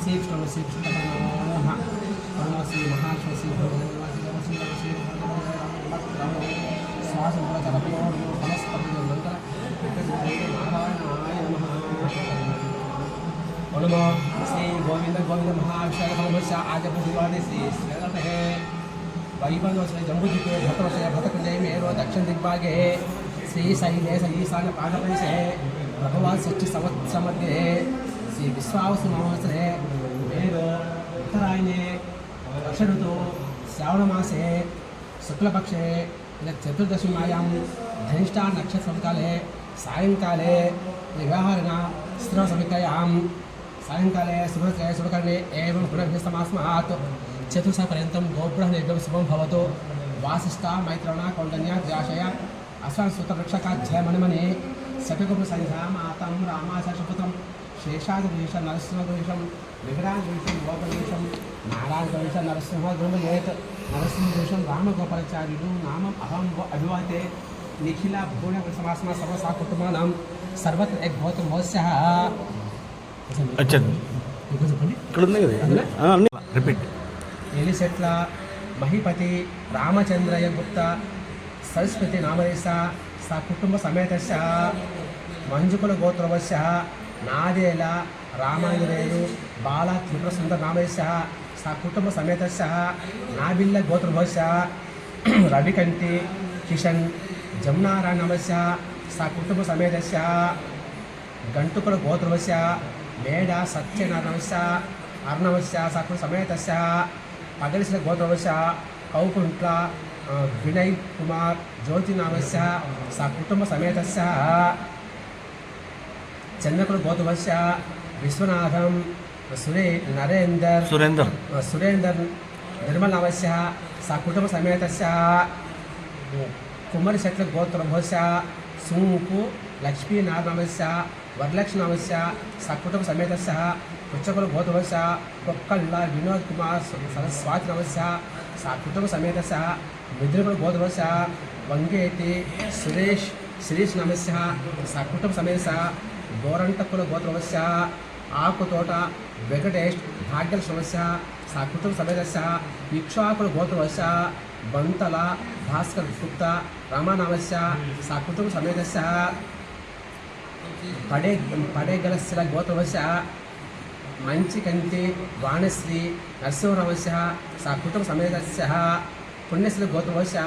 శ్రీ కృష్ణ శ్రీ కృష్ణ నమ నమ శ్రీ మహాశ్వ శ్రీ భగవాసి నమ శ్రీ నమ శ్రీ శ్వాస వనస్పతి నారాయణాయ నమ నమో శ్రీ గోవింద గోవింద మహావిశాల భగవత్స ఆజపతివాది శ్రీ శ్రీరథే వైభవశ్రీ శ్రీ విశ్వావసు మహోత్సవే వేదో ఉత్తరాయణే వర్ష ఋతు శ్రావణమాసే శుక్లపక్షే ఇలా చతుర్దశి చతుర్దశిమాయాం ధనిష్టా నక్షత్రకాలే సాయంకాలే వివాహరణ వ్యవహారిణ స్త్రసమితయాం సాయంకాలే శుభకరే శుభకరణే ఏం పునర్భిస్తమాస్మాత్ చతుర్స పర్యంతం గోబ్రహ నిర్గం శుభం భవతు వాసిష్ట మైత్రవణ కౌండన్య జాశయ అశ్వాన్ సూత్రవృక్షకాధ్యయ మణిమణి సంధ్యా మాతం రామాశశుపుతం శేషాద్వేషం నరసింహద్వేషం విగ్రహద్వేషం లోకద్వేషం నారాయణద్వేషం నరసింహద్వేష నరసింహద్వేషం రామగోపాలాచార్యుడు నామం అహం అభివాతే నిఖిల భూణ సమాసమ సర్వసా కుటుంబానం సర్వత్ర ఎక్ భవతు మోస్య ఇక్కడ ఎలిసెట్ల మహిపతి రామచంద్రయ గుప్త సరస్వతి నామరేశ స కుటుంబ సమేతస్య మంజుకుల గోత్రవశ నాదేల రామాంజనేయులు బాల త్రిపుర సుందర రామేశ స కుటుంబ సమేతస్య నాబిల్ల గోత్రభస్య రవికంటి కిషన్ జమునారాయణ నమస్య సా కుటుంబ సమేత గంటుకుల గోత్రవశ మేడ సత్యనారాయణస్య అర్ణవస్య సకుల సమేతస్య పగలిసిన గోత్రవశ కౌకుంట్ల వినయ్ కుమార్ జ్యోతినామస్య సా కుటుంబ సమేతస్య చంద్రకుల గోత్రవస్య విశ్వనాథం సురే నరేందర్ సురేందర్ సురేందర్ నిర్మలనవస్య స కుటుంబ సమేతస్య కుమ్మరి శెట్ల గోత్రభోస్య సుంకు లక్ష్మీనారాయణవస్య వరలక్ష్మణవస్య స కుటుంబ సమేతస్య పుచ్చకుల గోత్రవస్య కొక్కళ్ళ వినోద్ కుమార్ సరస్వాతి నవస్య స కుటుంబ సమేతస్య మిద్రకుల గోత్రవస్య వంగేటి సురేష్ శిరీష్ నమస్య స కుటుంబ సమేతస్య గోరంటకుల ఆకు తోట వెంకటేష్ భాగ్యల సమస్య సా కుటుంబ సమేతస్య ఇక్ష్వాకుల గోత్రవస్య బంతల భాస్కర్ గుప్త రామానామస్య సా కుటుంబ సమేతస్య పడే గోత్రవశ మంచి కంతి వాణశ్రీ నరసింహరామస్య సా కుటుంబ సమేతస్య పుణ్యశ్రీ గోత్రవస్య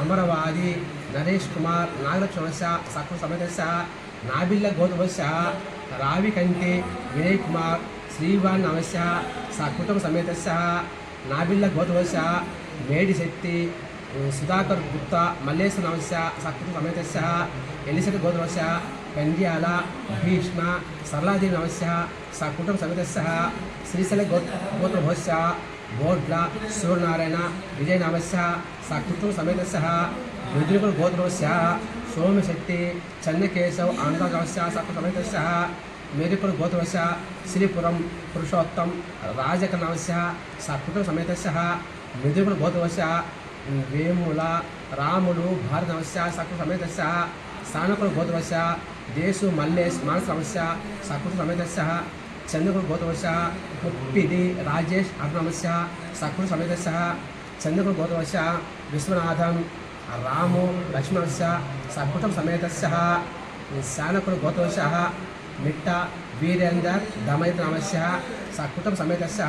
అమరవాది నరేష్ కుమార్ నాగలక్ష్మణస్య సా కుటుంబ సమేతస్య నాబిల్ల గోధవశ రావి రావికంటి వినయ్ కుమార్ శ్రీవాన్ అవశ స కుటుంబ సమేతస్య నాబిల్ల గోధవశ మేడి శక్తి సుధాకర్ గుప్తా మల్లేశ్వర నమస్య స కుటుంబ సమేతస్య ఎలిసెట్ గోధవశ కంద్యాల భీష్మ సరళాదేవి నమస్య స కుటుంబ సమేతస్య శ్రీశైల గో గోత్రభోస్య బోడ్ల సూర్యనారాయణ విజయ నమస్య సా కుటుంబ సమేతస్య రుద్రకుల గోత్రవస్య సోమశక్తి చన్నకేశవ్ ఆంధ్రవస్య సా కుటుంబ సమేతస్య మేరిపుర గోత్రవస్య శ్రీపురం పురుషోత్తం రాజక సప్త సా కుటుంబ సమేతస్య మిదుగుల గోత్రవస్య వేముల రాములు భారత నమస్య సకుల సమేతస్య సానకుల గోత్రవస్య దేశు మల్లేష్ మానస నమస్య సకుల సమేతస్య చంద్రకుల గోత్రవస్య ముప్పిది రాజేష్ అర్ణమస్య సకుల సమేతస్య చంద్రకుడు గోతవశ విశ్వనాథం రాము లక్ష్మణస్య సకుటం సమేతస్య శానకుడు గోత్రవస్య మిట్ట వీరేందర్ దమయత నమస్య సకుటం సమేతస్య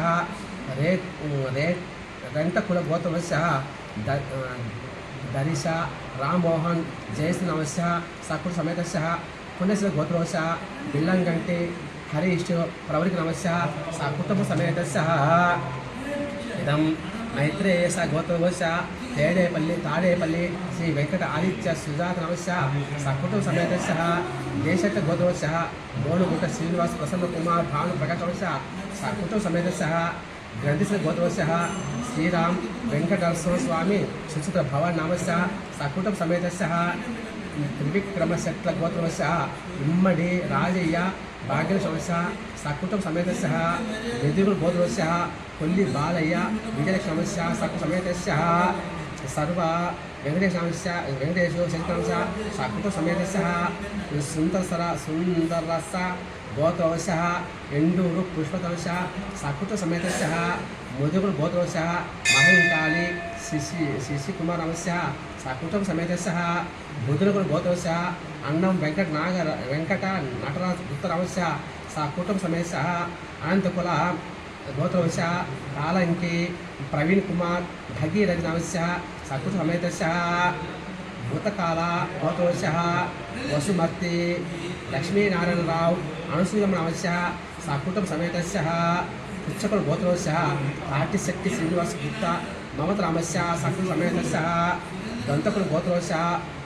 రే రే రెంటకుల గోత్రవస్య ద- దరిశ రామ్మోహన్ జయశ్రీ నమస్య సకుల సమేతస్య పుణ్యశ్రీ గోత్రవస్య బిల్లంగంటి హరీష్ ప్రవరికి నమస్య సకుటుంబ సమేతస్య. ఇదం మైత్రేయ స గోత్రవస్య తేడేపల్లి తాడేపల్లి శ్రీ వెంకట ఆదిత్య సుజాత నమస్య స కుటుంబ సమేతస్య దేశక గోత్రవస్య గోనుగుట్ట శ్రీనివాస్ ప్రసన్న కుమార్ భాను ప్రకాశ్ సకుటుంబ స కుటుంబ సమేతస్య గ్రంథిశ్రీ గోత్రవస్య శ్రీరామ్ వెంకటరస్వ స్వామి సుచిత భవన్ నామస్య సకుటుంబ సమేతస్య త్రివిక్రమశట్ల గోత్రవశ ఇమ్మడి రాజయ్య భాగ్య సమస్య సకుటుంబ సమేతస్య వెదుగుల గోత్రవశ కొల్లి బాలయ్య విజయలక్ష్మి సమస్య సకు సమేతస్య సర్వ వెంకటేశాంశ సమస్య వెంకటేశ సకృత సమేతశ సమేతస్య సుందరసర సుందరస గోత్రవశ ఎండూరు పుష్పతవశ సకృత సమేతశ ముదుగుడు గోత్రవశ మహంకాళి శిశి శిశికుమారవశ సకృతం సమేతశ సమేతస్య బుధుడుగుడు అన్నం వెంకట నాగర వెంకట నటరాజ్ ఉత్తర సకృతం సమేత అనంతకుల గోత్రవశ కాలంకి ప్రవీణ్ కుమార్ భగీరథ నవశ్య సకుట సమేతస్య భూతకాల గోత్రవశ వసుమర్తి లక్ష్మీనారాయణరావు అనసూయం నమస్య సకుటుంబ సమేతస్య పుచ్చకుల గోత్రవశ కాటిశెట్టి శ్రీనివాస్ గుప్త మమత రామస్య సకుటుంబ సమేతస్య దంతకుల గోత్రవశ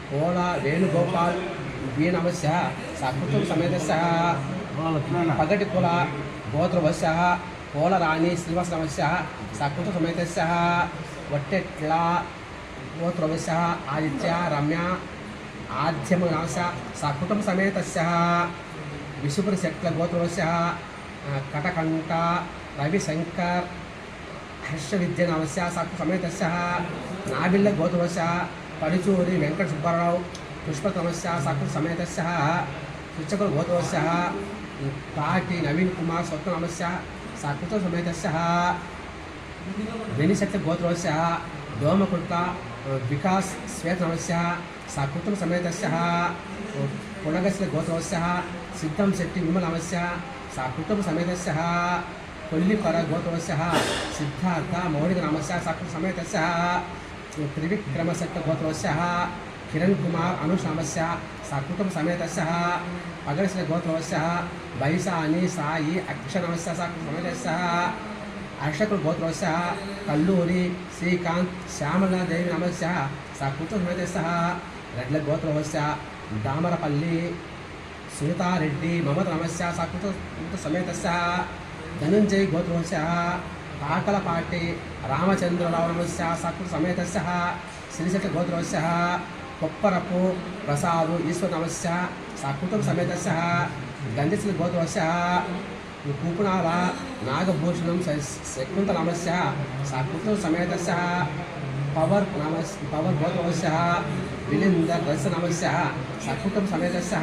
కోల వేణుగోపాల్ వీణమస్య సకుటుంబ సమేతస్య పగటి కుల గోత్రవశ కోలరాణి శ్రీనివాస నమస్య సకుటుంబ సమేతస్య వట్టెట్ల గోత్రవశ ఆదిత్య రమ్య ఆద్యమనాశ సకృతం సమేతస్య విశుపురి శక్ల గోత్రవశ కటకంఠ రవిశంకర్ హర్ష విద్యనామస్య సకృత సమేతస్య నాబిళ్ళ గోత్రవశ పడిచూరి వెంకట సుబ్బారావు పుష్పతమస్య సకృత సమేతస్య శిక్షకుల గోత్రవశ పాటి నవీన్ కుమార్ స్వత్వ నమస్య సమేతస్య వెనిశక్తి గోత్రవశ దోమకుట్ల వికాస్ శ్వేతనమస్య సకుటుంబ సమేతస్య పునగస్య గోత్రవస్య సిద్ధం శక్తి విమలమస్య సకుటుంబ సమేతస్య కొల్లిపర గోత్రవస్య సిద్ధార్థ మౌలిక నామస్య సకుటుంబ సమేతస్య త్రివిక్రమశక్త గోత్రవస్య కిరణ్ కుమార్ అనుషామస్య సకుటుంబ సమేతస్య పగడస్య గోత్రవస్య బైసాని సాయి అక్షరమస్య समेतस्य సమేతస్య అర్షకుల గోత్రవశ కల్లూరి శ్రీకాంత్ శ్యామలాదేవి నమస్య సకృత సమేతస్య రెడ్ల గోత్రవశ దామరపల్లి సునీతారెడ్డి మమత నమస్య సకృత సమేతస్య ధనుంజయ్ గోత్రవశ కాకలపాటి రామచంద్రరావు నమస్య సకృత సమేతస్య శ్రీశక్తి గోత్రవశ కొప్పరపు ప్రసాదు ఈశ్వర సకృతం సమేతస్య గంధశ్రీ గోత్రవశ కూపునాల నాగభూషణం శకుంత నమస్య సకృతం సమేతస్య పవర్ నమస్ పవర్ గోత్రవస్య విలింద రస నమస్య సకృతం సమేతస్య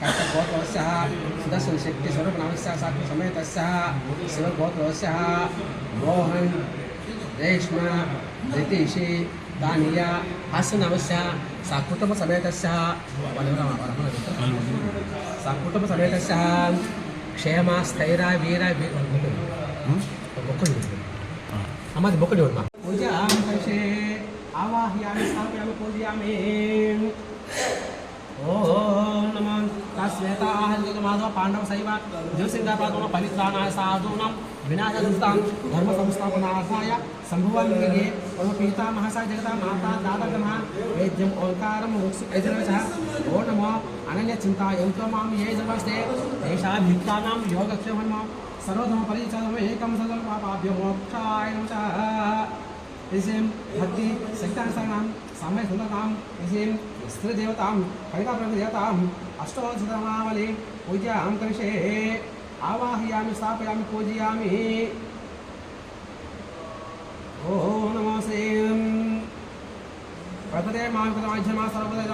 కట్ట గోత్రవస్య సుదర్శన శక్తి స్వరూప నమస్య సకృత సమేతస్య శివ గోత్రవస్య మోహన్ రేష్మ రితీషి దానియా హాస్య నమస్య సకుటుంబ సమేతస్య సకుటుంబ సమేతస్య క్షేమ స్థైర వీర మొక్కలు అమ్మది మొక్కలు చూడమ్మా పూజ కలిసే ఆవాహయామి స్థాపయామి పూజయామి ఓం నమ श्वेताः नीलमाधव पाण्डव सैव देवसिन्धाप्रातोः फलित्राणाय साधूनां विनाशदुष्टां धर्मसंस्थापनार्थाय सम्भवन्गे और पीतामह सा जगता माता दादगमः वेद्यम् ओङ्कारं यजुर्वेशः ओ नमो अनन्यचिन्ता यन्तो माँ ये जपस्ते तेषाभियुक्तानां योगक्षेमं सर्वधर्मपरिचयम् एकं सदं पापाभ्यो मोक्षाय नमः इसीं भक्ति शक्तासां समय सुन्दरां इसीं स्त्रीदेवतां कणिकाप्रभुदेवताम् अष्टोत्सवनावली पूजां करिष्ये। आवाहयामि, स्थापयामि, पूजयामि। ॐ नमो श्रीं प्रपदे माँ कृतमाध्यमा सर्वदे